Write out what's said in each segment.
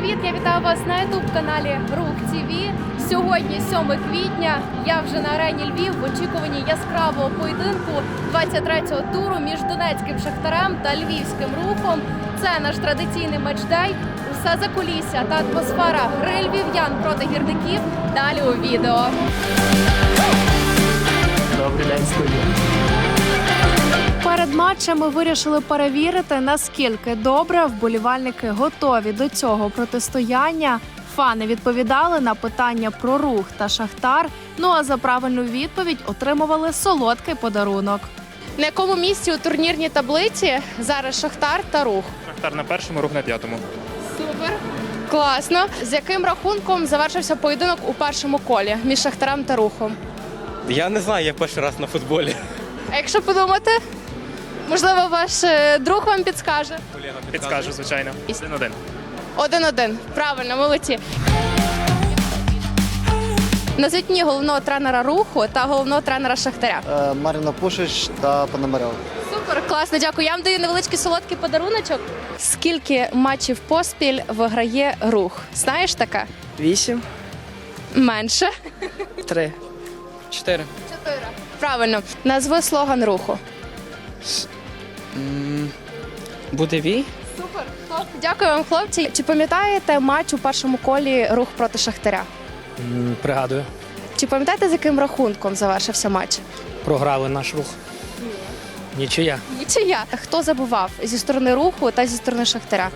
привіт! Я вітаю вас на youtube каналі Рух ТВ. Сьогодні 7 квітня. Я вже на арені Львів в очікуванні яскравого поєдинку 23-го туру між Донецьким Шахтарем та Львівським рухом. Це наш традиційний матчдей. Усе за кулісся та атмосфера гри львів'ян проти гірників. Далі у відео. Добрий день, студія. Перед матчем ми вирішили перевірити, наскільки добре вболівальники готові до цього протистояння. Фани відповідали на питання про рух та шахтар. Ну а за правильну відповідь отримували солодкий подарунок. На якому місці у турнірній таблиці зараз шахтар та рух? Шахтар на першому, рух на п'ятому. Супер. Класно. З яким рахунком завершився поєдинок у першому колі між шахтарем та рухом? Я не знаю, я перший раз на футболі. А якщо подумати, можливо, ваш е, друг вам підскаже. Підскажу, звичайно. Один-один. Один-один. Правильно, молодці. Назвіть мені головного тренера руху та головного тренера Шахтаря. Е, Маріна Пушич та Пономарьов. Супер, класно, дякую. Я вам даю невеличкий солодкий подаруночок. Скільки матчів поспіль виграє рух? Знаєш таке? Вісім, Менше. три. Чотири. Чотири. Правильно. Назви слоган руху. Буде вій? Супер. Дякую вам, хлопці. Чи пам'ятаєте матч у першому колі рух проти Шахтаря? Пригадую, Чи пам'ятаєте, з яким рахунком завершився матч? програли наш рух. Нічия. Нічия. Хто забував зі сторони руху та зі сторони Шахтаря?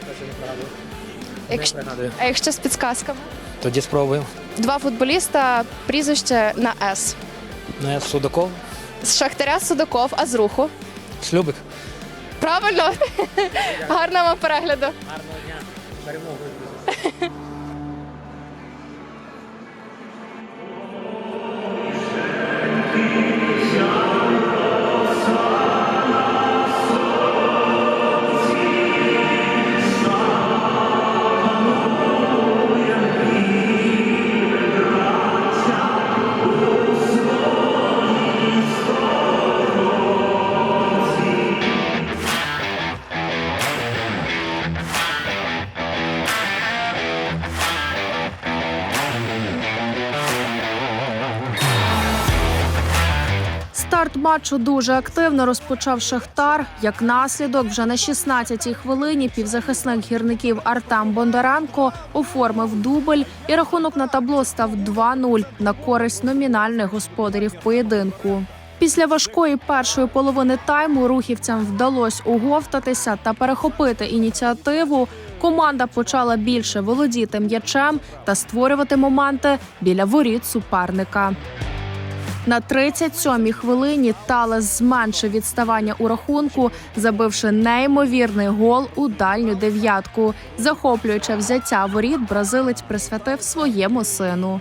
Не Якщо, пригадую. а якщо з підсказками? Тоді спробуємо. Два футболіста, прізвище на С. Ну, я Судаков, З Шахтаря Судаков, а з руху. Слюбик. Правильно? Гарного вам перегляду. Гарного дня. Перемогу. Старт матчу дуже активно розпочав Шахтар. Як наслідок, вже на 16-й хвилині півзахисник гірників Артем Бондаренко оформив дубль, і рахунок на табло став 2-0 на користь номінальних господарів поєдинку. Після важкої першої половини тайму рухівцям вдалося оговтатися та перехопити ініціативу. Команда почала більше володіти м'ячем та створювати моменти біля воріт суперника. На 37-й хвилині Талес зменшив відставання у рахунку, забивши неймовірний гол у дальню дев'ятку. Захоплюючи взяття воріт, бразилець присвятив своєму сину.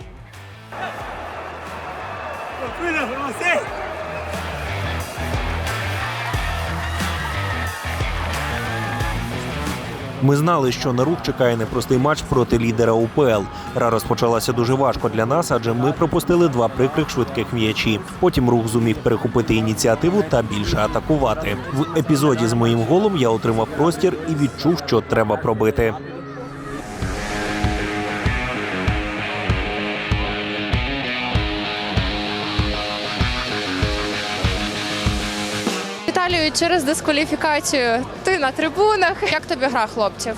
Ми знали, що на рух чекає непростий матч проти лідера УПЛ. Гра розпочалася дуже важко для нас, адже ми пропустили два прикрих швидких м'ячі. Потім рух зумів перехопити ініціативу та більше атакувати. В епізоді з моїм голом я отримав простір і відчув, що треба пробити. Віталію, через дискваліфікацію ти на трибунах. Як тобі гра хлопців?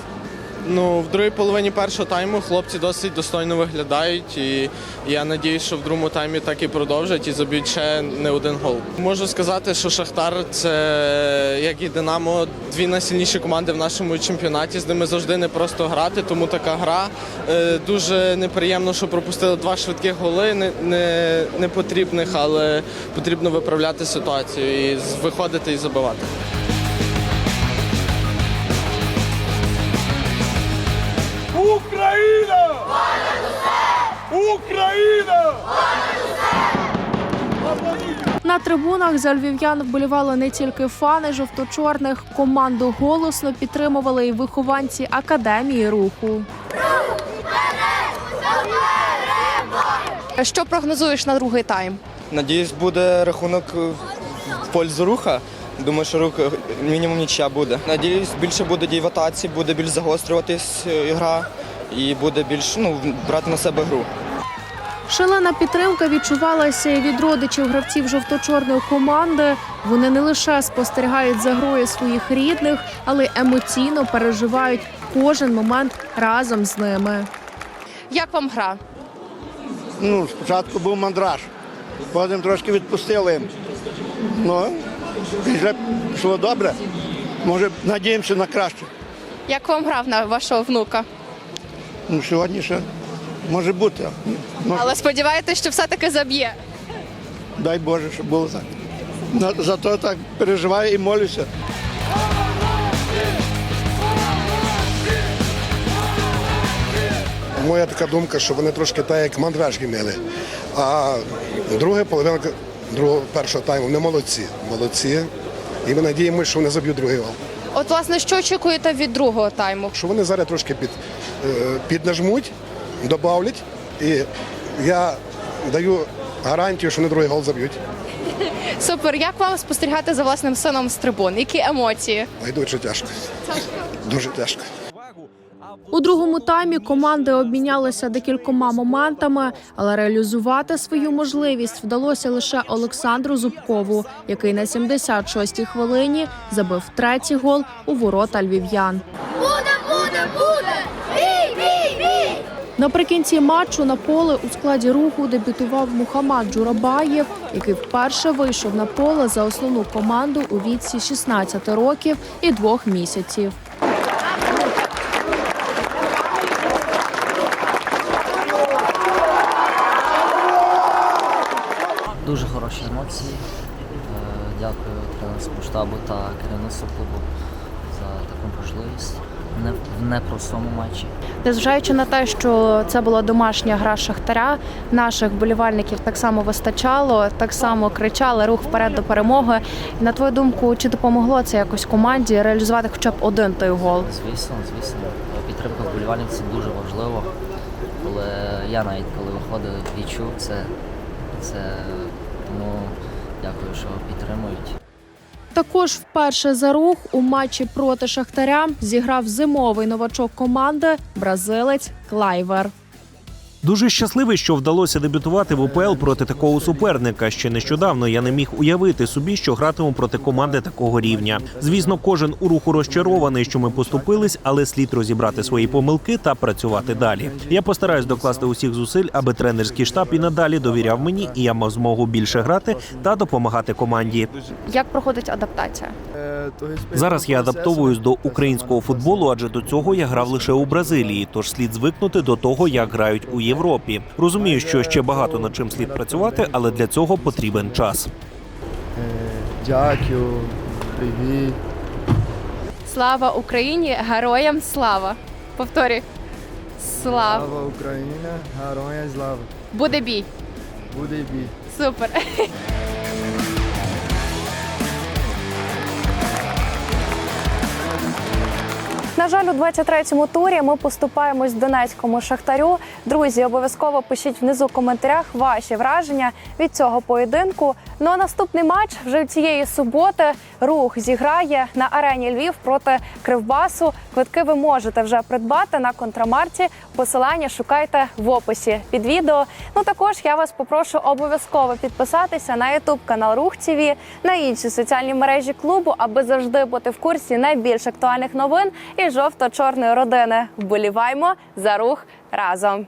Ну, в другій половині першого тайму хлопці досить достойно виглядають, і я надіюсь, що в другому таймі так і продовжать і заб'ють ще не один гол. Можу сказати, що Шахтар це як і Динамо, дві найсильніші команди в нашому чемпіонаті. З ними завжди не просто грати, тому така гра. Е, Дуже неприємно, що пропустили два швидких голи, не, не, не потрібних, але потрібно виправляти ситуацію і виходити і забивати. Україна! На трибунах за львів'ян вболівали не тільки фани жовто-чорних. Команду голосно підтримували і вихованці академії руху. Що прогнозуєш на другий тайм? Надіюсь, буде рахунок в пользу руха. Думаю, що рух е, мінімум нічия буде. Надіюсь, більше буде дій в атаці, буде більш загострюватись е, гра. і буде більш ну, брати на себе гру. Шалена підтримка відчувалася і від родичів гравців жовто-чорної команди. Вони не лише спостерігають за грою своїх рідних, але й емоційно переживають кожен момент разом з ними. Як вам гра? Ну, спочатку був мандраж, потім трошки відпустили. Ну, після пішло добре. Може, надіємося на краще. Як вам гра на вашого внука? Ну, сьогодні ще може бути. Може, Але сподіваєтесь, що все-таки заб'є. дай Боже, щоб було так. Зато так переживаю і молюся. Моя така думка, що вони трошки так, як мандраж мили. А друга половина другого першого тайму вони молодці. Молодці. І ми надіємося, що вони заб'ють другий гол. От, власне, що очікуєте від другого тайму? Що вони зараз трошки під, е, піднажмуть, добавлять. І я даю гарантію, що вони другий гол заб'ють. Супер, як вам спостерігати за власним сином з трибун? Які емоції? Найдуть тяжко. Дуже тяжко. У другому таймі команди обмінялися декількома моментами, але реалізувати свою можливість вдалося лише Олександру Зубкову, який на 76-й хвилині забив третій гол у ворота львів'ян. Буде, буде, буде! Бій, бій, бій! Наприкінці матчу на поле у складі руху дебютував Мухаммад Джурабаєв, який вперше вийшов на поле за основну команду у віці 16 років і двох місяців. Дуже хороші емоції. Е, Дякую тренерському штабу та керівництву клубу за таку можливість Не- в непростому матчі. Незважаючи на те, що це була домашня гра Шахтаря, наших болівальників так само вистачало, так само кричали рух вперед до перемоги. На твою думку, чи допомогло це якось команді реалізувати хоча б один той гол? Звісно, звісно, підтримка вболівальників це дуже важливо. Але я навіть коли виходив, відчув це, це тому дякую, що підтримують. Також вперше за рух у матчі проти Шахтаря зіграв зимовий новачок команди бразилець Клайвер. Дуже щасливий, що вдалося дебютувати в УПЛ проти такого суперника. Ще нещодавно я не міг уявити собі, що гратиму проти команди такого рівня. Звісно, кожен у руху розчарований, що ми поступились, але слід розібрати свої помилки та працювати далі. Я постараюсь докласти усіх зусиль, аби тренерський штаб і надалі довіряв мені, і я мав змогу більше грати та допомагати команді. Як проходить адаптація? Зараз я адаптовуюсь до українського футболу, адже до цього я грав лише у Бразилії. Тож слід звикнути до того, як грають у Європі. Розумію, що ще багато над чим слід працювати, але для цього потрібен час. Дякую, привіт. Слава Україні! Героям слава! Повторюй. Слава! Україна, героя слава. Буде бій! Буде бій. Супер! Жаль, у 23-му турі ми поступаємось Донецькому шахтарю. Друзі, обов'язково пишіть внизу в коментарях ваші враження від цього поєдинку. Ну а наступний матч вже цієї суботи рух зіграє на арені Львів проти Кривбасу. Квитки ви можете вже придбати на контрамарці. Посилання шукайте в описі під відео. Ну також я вас попрошу обов'язково підписатися на YouTube канал Рух ТВ, на інші соціальні мережі клубу, аби завжди бути в курсі найбільш актуальних новин і жовто-чорної родини. Вболіваймо за рух разом.